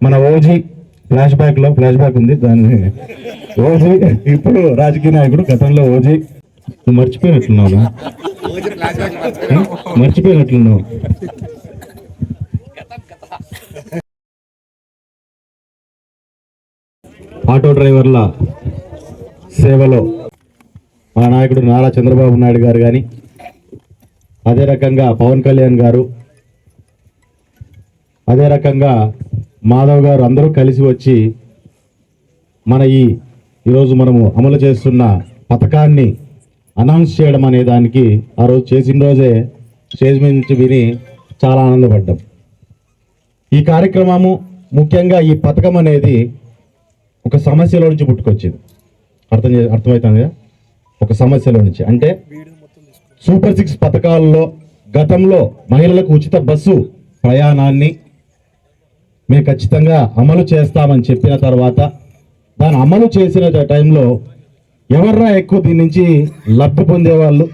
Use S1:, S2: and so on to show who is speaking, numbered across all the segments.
S1: మన ఓజీ ఫ్లాష్ బ్యాక్లో ఫ్లాష్ బ్యాక్ ఉంది. దాన్ని ఓజీ ఇప్పుడు రాజకీయ నాయకుడు గతంలో ఓజీ. నువ్వు మర్చిపోయినట్లున్నావు మర్చిపోయినట్లున్నావు ఆటో డ్రైవర్ల సేవలో మా నాయకుడు నారా చంద్రబాబు నాయుడు గారు కానీ అదే రకంగా పవన్ కళ్యాణ్ గారు అదే రకంగా మాధవ్ గారు అందరూ కలిసి వచ్చి మన ఈ ఈరోజు మనము అమలు చేస్తున్న పథకాన్ని అనౌన్స్ చేయడం అనే దానికి ఆ రోజు చేసిన రోజే స్టేజ్ మీద నుంచి విని చాలా ఆనందపడ్డాం. ఈ కార్యక్రమము ముఖ్యంగా ఈ పథకం అనేది ఒక సమస్యలో నుంచి పుట్టుకొచ్చింది. అర్థం చే అర్థమవుతుంది కదా ఒక సమస్యలో నుంచి. అంటే సూపర్ సిక్స్ పథకాల్లో గతంలో మహిళలకు ఉచిత బస్సు ప్రయాణాన్ని మేము ఖచ్చితంగా అమలు చేస్తామని చెప్పిన తర్వాత దాన్ని అమలు చేసిన టైంలో ఎవర్రా ఎక్కువ దీని నుంచి లబ్ధి పొందేవాళ్ళు?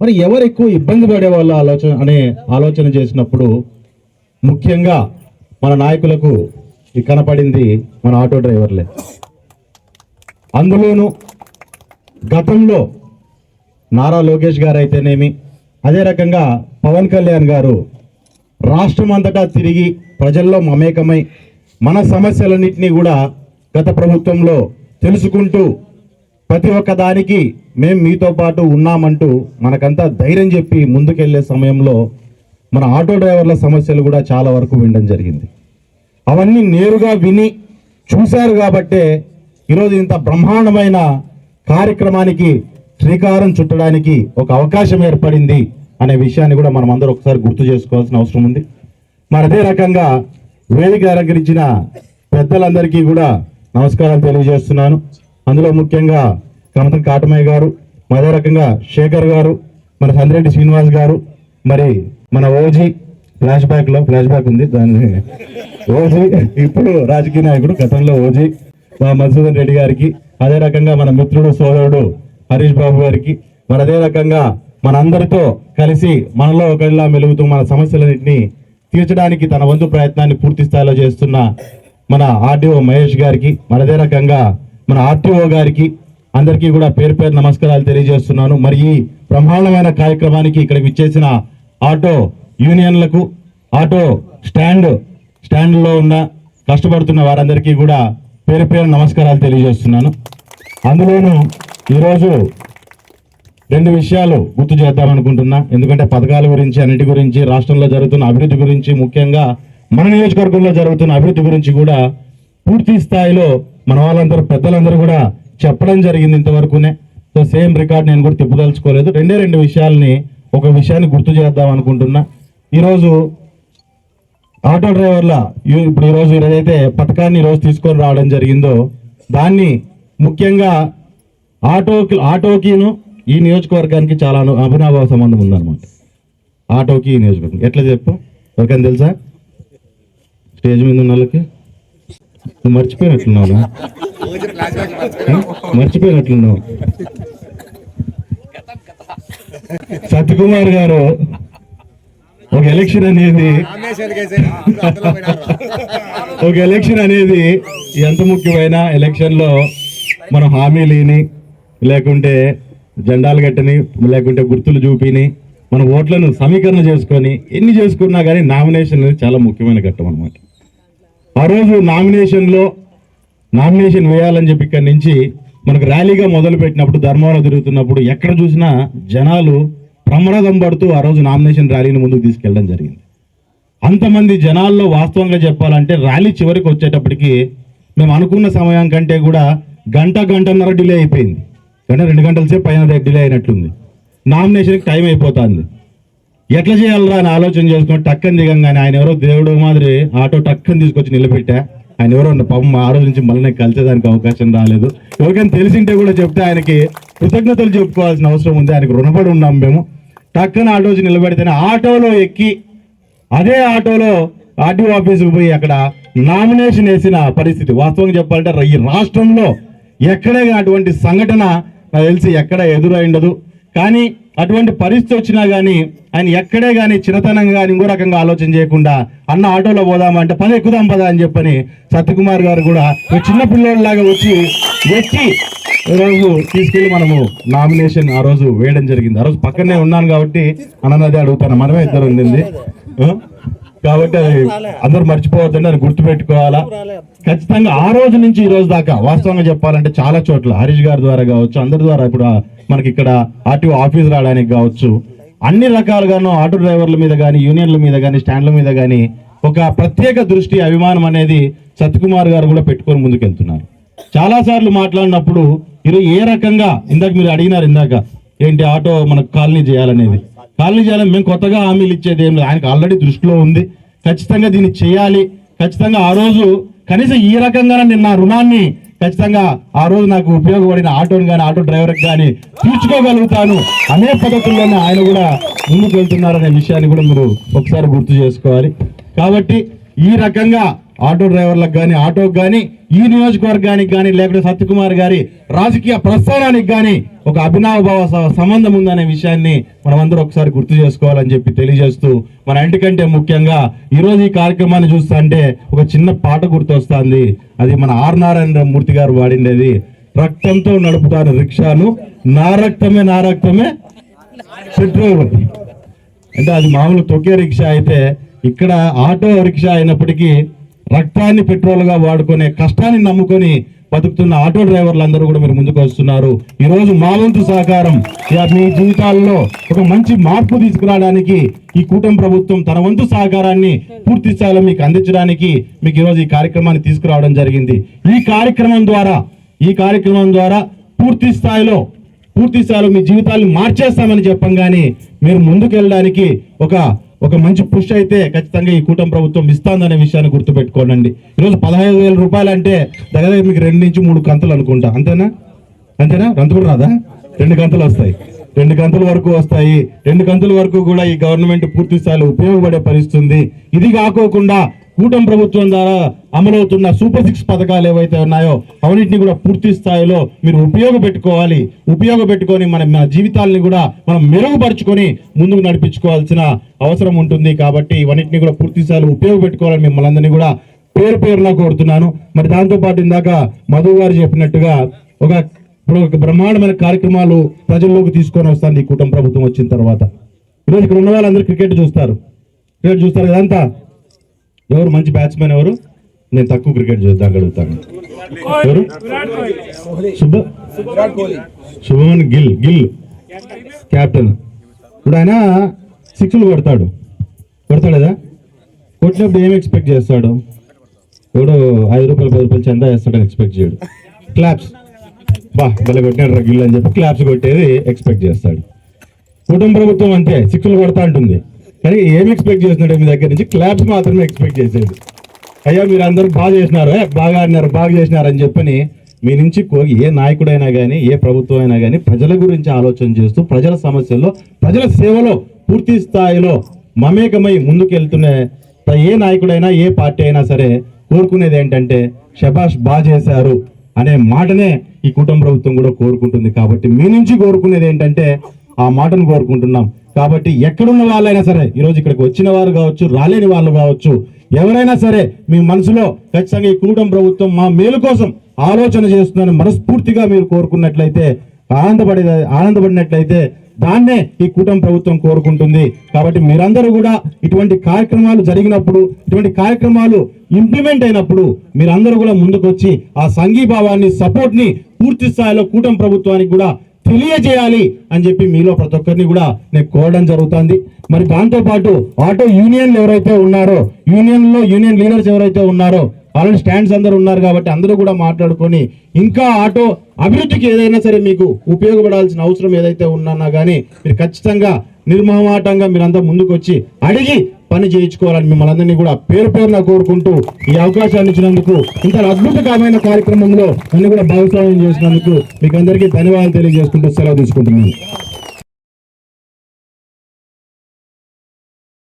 S1: మరి ఎవరు ఎక్కువ ఇబ్బంది పడేవాళ్ళు ఆలోచన అనే ఆలోచన చేసినప్పుడు ముఖ్యంగా మన నాయకులకు కనపడింది మన ఆటో డ్రైవర్లే. అందులోనూ గతంలో నారా లోకేష్ గారు అయితేనేమి అదే రకంగా పవన్ కళ్యాణ్ గారు రాష్ట్రం అంతటా తిరిగి ప్రజల్లో మమేకమై మన సమస్యలన్నింటినీ కూడా గత ప్రభుత్వంలో తెలుసుకుంటూ ప్రతి ఒక్క దానికి మేము మీతో పాటు ఉన్నామంటూ మనకంతా ధైర్యం చెప్పి ముందుకెళ్ళే సమయంలో మన ఆటో డ్రైవర్ల సమస్యలు కూడా చాలా వరకు వినడం జరిగింది. అవన్నీ నేరుగా విని చూశారు కాబట్టే ఈరోజు ఇంత బ్రహ్మాండమైన కార్యక్రమానికి శ్రీకారం చుట్టడానికి ఒక అవకాశం ఏర్పడింది అనే విషయాన్ని కూడా మనం అందరూ ఒకసారి గుర్తు చేసుకోవాల్సిన అవసరం ఉంది. మరి అదే రకంగా వేదిక అలంకరించిన పెద్దలందరికీ కూడా నమస్కారాలు తెలియజేస్తున్నాను. అందులో ముఖ్యంగా కమతం కాటమయ్య గారు మరి అదే రకంగా శేఖర్ గారు మన సందిరెడ్డి శ్రీనివాస్ గారు మరి మన ఓజీ ఫ్లాష్ బ్యాక్లో ఫ్లాష్ బ్యాక్ ఉంది దాన్ని ఓజీ ఇప్పుడు రాజకీయ నాయకుడు గతంలో ఓజీ మా మధుసూదన్ రెడ్డి గారికి అదే రకంగా మన మిత్రుడు సోదరుడు హరీష్ బాబు గారికి మరి అదే రకంగా మనందరితో కలిసి మనలో ఒకరిలా మెలుగుతూ మన సమస్యలన్నింటినీ తీర్చడానికి తన వంతు ప్రయత్నాన్ని పూర్తి స్థాయిలో చేస్తున్న మన ఆర్డీఓ మహేష్ గారికి మనదే రకంగా మన ఆర్టీఓ గారికి అందరికీ కూడా పేరు పేరు నమస్కారాలు తెలియజేస్తున్నాను. మరి ఈ బ్రహ్మాండమైన కార్యక్రమానికి ఇక్కడ విచ్చేసిన ఆటో యూనియన్లకు ఆటో స్టాండ్ స్టాండ్లో ఉన్న కష్టపడుతున్న వారందరికీ కూడా పేరు పేరు నమస్కారాలు తెలియజేస్తున్నాను. అందులోనూ ఈరోజు రెండు విషయాలు గుర్తు చేద్దాం అనుకుంటున్నా ఎందుకంటే పథకాల గురించి అన్నిటి గురించి రాష్ట్రంలో జరుగుతున్న అభివృద్ధి గురించి ముఖ్యంగా మన నియోజకవర్గంలో జరుగుతున్న అభివృద్ధి గురించి కూడా పూర్తి స్థాయిలో మన వాళ్ళందరూ పెద్దలందరూ కూడా చెప్పడం జరిగింది ఇంతవరకునే. సో సేమ్ రికార్డ్ నేను కూడా తిప్పదలుచుకోలేదు. రెండే రెండు విషయాల్ని ఒక విషయాన్ని గుర్తు చేద్దాం అనుకుంటున్నా. ఈరోజు ఆటో డ్రైవర్ల ఇప్పుడు ఈరోజు ఏదైతే పథకాన్ని ఈరోజు తీసుకొని రావడం జరిగిందో దాన్ని ముఖ్యంగా ఆటోకి ఆటోకిను ఈ నియోజకవర్గానికి చాలా అభినాభావ సంబంధం ఉందన్నమాట. ఆటోకి ఈ నియోజకవర్గం. ఎట్లా చెప్పు? ఎవరికైనా తెలుసా? స్టేజ్ మీద ఉన్న వాళ్ళకి? మర్చిపోయినట్లున్నావు మర్చిపోయినట్లున్నావు సత్యకుమార్ గారు ఒక ఎలక్షన్ అనేది ఒక ఎలక్షన్ అనేది ఎంత ముఖ్యమైన ఎలక్షన్లో మనం హామీ లేని లేకుంటే జెండాలు కట్టని లేకుంటే గుర్తులు చూపిని మన ఓట్లను సమీకరణ చేసుకొని ఎన్ని చేసుకున్నా కానీ నామినేషన్ అనేది చాలా ముఖ్యమైన ఘట్టం అనమాట ఆ రోజు నామినేషన్లో నామినేషన్ వేయాలని చెప్పి ఇక్కడి నుంచి మనకు ర్యాలీగా మొదలుపెట్టినప్పుడు ధర్మవరం తిరుగుతున్నప్పుడు ఎక్కడ చూసినా జనాలు ప్రమాదం పడుతూ ఆ రోజు నామినేషన్ ర్యాలీని ముందుకు తీసుకెళ్ళడం జరిగింది. అంతమంది జనాల్లో వాస్తవంగా చెప్పాలంటే ర్యాలీ చివరికి వచ్చేటప్పటికి మేము అనుకున్న సమయం కంటే కూడా గంట గంటన్నర డిలే అయిపోయింది. గంట రెండు గంటల సేపు పైన డిలే అయినట్లుంది. నామినేషన్కి టైం అయిపోతుంది. ఎట్లా చేయాలరా అని ఆలోచన చేసుకుని టక్కని దిగంగానే ఆయన ఎవరో దేవుడు మాదిరి ఆటో టక్కని తీసుకొచ్చి నిలబెట్టా. ఆయన ఎవరో ఉన్న పాపం ఆ రోజు నుంచి మళ్ళీ నాకు కలిసేదానికి అవకాశం రాలేదు. ఎవరికైనా తెలిసింటే కూడా చెప్తే ఆయనకి కృతజ్ఞతలు చెప్పుకోవాల్సిన అవసరం ఉంది. ఆయనకు రుణపడి ఉన్నాం మేము. టక్కన ఆటో వచ్చి నిలబెడితేనే ఆటోలో ఎక్కి అదే ఆటోలో ఆర్టీఓ ఆఫీస్కి పోయి అక్కడ నామినేషన్ వేసిన పరిస్థితి. వాస్తవంగా చెప్పాలంటే ఈ రాష్ట్రంలో ఎక్కడే అటువంటి సంఘటన నాకు తెలిసి ఎక్కడ ఎదురైండదు కానీ అటువంటి పరిస్థితి వచ్చినా కానీ ఆయన ఎక్కడే కానీ చిరతనంగా కానీ ఇంకో రకంగా ఆలోచన చేయకుండా అన్న ఆటోలో పోదామంటే పని ఎక్కుదాం పదా అని చెప్పని సత్యకుమార్ గారు కూడా ఒక చిన్న పిల్లోడిలాగా వచ్చి వచ్చి ఈరోజు తీసుకెళ్ళి మనము నామినేషన్ ఆ రోజు వేయడం జరిగింది. ఆ రోజు పక్కనే ఉన్నాను కాబట్టి అన్నది అడుగుతాను. మనమే ఇద్దరు ఉండింది. కాబట్టి అది అందరూ మర్చిపోవద్దండి అది గుర్తుపెట్టుకోవాలా? ఖచ్చితంగా ఆ రోజు నుంచి ఈ రోజు దాకా వాస్తవంగా చెప్పాలంటే చాలా చోట్ల హరీష్ గారి ద్వారా కావచ్చు అందరి ద్వారా ఇప్పుడు మనకి ఇక్కడ ఆర్టీఓ ఆఫీస్ రావడానికి కావచ్చు అన్ని రకాలుగాను ఆటో డ్రైవర్ల మీద కానీ యూనియన్ల మీద కానీ స్టాండ్ల మీద కానీ ఒక ప్రత్యేక దృష్టి అభిమానం అనేది సత్యకుమార్ గారు కూడా పెట్టుకొని ముందుకెళ్తున్నారు. చాలా సార్లు మాట్లాడినప్పుడు ఈరోజు ఏ రకంగా ఇందాక మీరు అడిగినారు ఇందాక ఏంటి ఆటో మనకు కాలనీ చేయాలనేది? కాలనీ చేయాలని మేము కొత్తగా హామీలు ఇచ్చేది ఏం లేదు. ఆయనకు ఆల్రెడీ దృష్టిలో ఉంది. ఖచ్చితంగా దీన్ని చేయాలి. ఖచ్చితంగా ఆ రోజు కనీసం ఈ రకంగా నేను నా రుణాన్ని ఖచ్చితంగా ఆ రోజు నాకు ఉపయోగపడిన ఆటోని కానీ ఆటో డ్రైవర్కి కానీ తీర్చుకోగలుగుతాను అనే పద్ధతుల్లోనే ఆయన కూడా ముందుకు వెళ్తున్నారనే విషయాన్ని కూడా మీరు ఒకసారి గుర్తు చేసుకోవాలి. కాబట్టి ఈ రకంగా ఆటో డ్రైవర్లకు కానీ ఆటోకి కానీ ఈ నియోజకవర్గానికి కానీ లేకపోతే సత్యకుమార్ గారి రాజకీయ ప్రస్థానానికి కానీ ఒక అభినవభావ సంబంధం ఉందనే విషయాన్ని మనం అందరూ ఒకసారి గుర్తు చేసుకోవాలని చెప్పి తెలియజేస్తూ మన ఇంటికంటే ముఖ్యంగా ఈరోజు ఈ కార్యక్రమాన్ని చూస్తుంటే ఒక చిన్న పాట గుర్తొస్తుంది. అది మన ఆర్ నారాయణ మూర్తి గారు వాడిండేది రక్తంతో నడుపుతాను రిక్షాను నా రక్తమే నా రక్తమే పెట్రోల్. అంటే అది మామూలు తొక్కే రిక్షా అయితే ఇక్కడ ఆటో రిక్షా అయినప్పటికీ రక్తాన్ని పెట్రోల్గా వాడుకునే కష్టాన్ని నమ్ముకొని బతుకుతున్న ఆటో డ్రైవర్లు అందరూ కూడా మీరు ముందుకు వస్తున్నారు. ఈరోజు మా వంతు సహకారం. మీ జీవితాల్లో ఒక మంచి మార్పు తీసుకురావడానికి ఈ కూటమి ప్రభుత్వం తన వంతు సహకారాన్ని పూర్తి స్థాయిలో మీకు అందించడానికి మీకు ఈరోజు ఈ కార్యక్రమాన్ని తీసుకురావడం జరిగింది. ఈ కార్యక్రమం ద్వారా ఈ కార్యక్రమం ద్వారా పూర్తి స్థాయిలో పూర్తి స్థాయిలో మీ జీవితాలను మార్చేస్తామని చెప్పంగానే మీరు ముందుకు వెళ్ళడానికి ఒక ఒక మంచి పుష్ అయితే ఖచ్చితంగా ఈ కూటమి ప్రభుత్వం ఇస్తాందనే విషయాన్ని గుర్తుపెట్టుకోనండి. ఈరోజు పదహైదు వేల రూపాయలు అంటే దగ్గర మీకు రెండు నుంచి మూడు కంతులు అనుకుంటా. అంతేనా? అంతేనా? అంత కూడా రాదా? రెండు కంతులు వస్తాయి. రెండు కంతుల వరకు వస్తాయి. రెండు కంతుల వరకు కూడా ఈ గవర్నమెంట్ పూర్తి స్థాయిలో ఉపయోగపడే పరిస్థితుంది ఇది కాకోకుండా కూటమి ప్రభుత్వం ద్వారా అమలవుతున్న సూపర్ సిక్స్ పథకాలు ఏవైతే ఉన్నాయో అవన్నింటినీ కూడా పూర్తి స్థాయిలో మీరు ఉపయోగపెట్టుకోవాలి. ఉపయోగపెట్టుకొని మన మన జీవితాలని కూడా మనం మెరుగుపరుచుకొని ముందుకు నడిపించుకోవాల్సిన అవసరం ఉంటుంది కాబట్టి ఇవన్నింటినీ కూడా పూర్తి స్థాయిలో ఉపయోగపెట్టుకోవాలని మిమ్మల్ని అందరినీ కూడా పేరు పేరున కోరుతున్నాను. మరి దాంతో పాటు ఇందాక మధు గారు చెప్పినట్టుగా ఒక ఇప్పుడు ఒక బ్రహ్మాండమైన కార్యక్రమాలు ప్రజల్లోకి తీసుకొని వస్తుంది ఈ కూటమి ప్రభుత్వం వచ్చిన తర్వాత. ఈరోజు ఇక్కడ ఉన్న వాళ్ళందరూ క్రికెట్ చూస్తారు. క్రికెట్ చూస్తారు ఇదంతా ఎవరు మంచి బ్యాట్స్మెన్ ఎవరు? నేను తక్కువ క్రికెట్ చూద్దాం అడుగుతాను ఎవరు? శుభ శుభమన్ గిల్ గిల్. క్యాప్టెన్ ఇప్పుడు ఆయన సిక్స్లు కొడతాడు. కొడతాడు కొట్టినప్పుడు ఏం ఎక్స్పెక్ట్ చేస్తాడు? ఎవడు ఐదు రూపాయలు పది రూపాయలు చందా వేస్తాడని ఎక్స్పెక్ట్ చేయడు. క్లాప్స్ బా భలే కొట్టినాడు రా గిల్ అని చెప్పి క్లాప్స్ కొట్టేది ఎక్స్పెక్ట్ చేస్తాడు. కుటుంబ ప్రభుత్వం అంతే సిక్స్లు కొడతా ఉంటుంది కానీ ఏం ఎక్స్పెక్ట్ చేస్తున్నాడు మీ దగ్గర నుంచి? క్లాప్స్ మాత్రమే ఎక్స్పెక్ట్ చేసేది. అయ్యా మీరు అందరూ బాగా చేసినారు. బాగా ఆడినారు బాగా చేసినారు అని చెప్పని మీ నుంచి కో- ఏ నాయకుడైనా కానీ ఏ ప్రభుత్వం అయినా కానీ ప్రజల గురించి ఆలోచన చేస్తూ ప్రజల సమస్యల్లో ప్రజల సేవలో పూర్తి స్థాయిలో మమేకమై ముందుకెళ్తున్న ఏ నాయకుడైనా ఏ పార్టీ అయినా సరే కోరుకునేది ఏంటంటే శబాష్ బాగా చేశారు అనే మాటనే ఈ కుటుంబ ప్రభుత్వం కూడా కోరుకుంటుంది. కాబట్టి మీ నుంచి కోరుకునేది ఏంటంటే ఆ మాటను కోరుకుంటున్నాం. కాబట్టి ఎక్కడున్న వాళ్ళైనా సరే ఈరోజు ఇక్కడికి వచ్చిన వారు కావచ్చు రాలేని వాళ్ళు కావచ్చు ఎవరైనా సరే మీ మనసులో ఖచ్చితంగా ఈ కూటమి ప్రభుత్వం మా మేలు కోసం ఆలోచన చేస్తుందని మనస్ఫూర్తిగా మీరు కోరుకున్నట్లయితే ఆనందపడే ఆనందపడినట్లయితే దాన్నే ఈ కూటమి ప్రభుత్వం కోరుకుంటుంది. కాబట్టి మీరందరూ కూడా ఇటువంటి కార్యక్రమాలు జరిగినప్పుడు ఇటువంటి కార్యక్రమాలు ఇంప్లిమెంట్ అయినప్పుడు మీరందరూ కూడా ముందుకొచ్చి ఆ సంఘీభావాన్ని సపోర్ట్ని పూర్తి స్థాయిలో కూటమి ప్రభుత్వానికి కూడా తెలియజేయాలి అని చెప్పి మీలో ప్రతి ఒక్కరిని కూడా నేను కోరడం జరుగుతుంది. మరి దాంతోపాటు ఆటో యూనియన్లు ఎవరైతే ఉన్నారో యూనియన్లో యూనియన్ లీడర్స్ ఎవరైతే ఉన్నారో ఆల్రెడీ స్టాండ్స్ అందరూ ఉన్నారు కాబట్టి అందరూ కూడా మాట్లాడుకొని ఇంకా ఆటో అభివృద్ధికి ఏదైనా సరే మీకు ఉపయోగపడాల్సిన అవసరం ఏదైతే ఉన్నా కానీ మీరు ఖచ్చితంగా నిర్మహమాటంగా మీరంతా ముందుకు వచ్చి అడిగి పని చేయించుకోవాలని మిమ్మల్ని అందరినీ కూడా పేరు పేరున కోరుకుంటూ ఈ అవకాశాన్ని ఇచ్చినందుకు ఇంత అద్భుతకరమైన కార్యక్రమంలో నన్ను కూడా భాగస్వామ్యం చేసినందుకు మీకు అందరికీ ధన్యవాదాలు తెలియజేసుకుంటూ సెలవు తీసుకుంటున్నాను.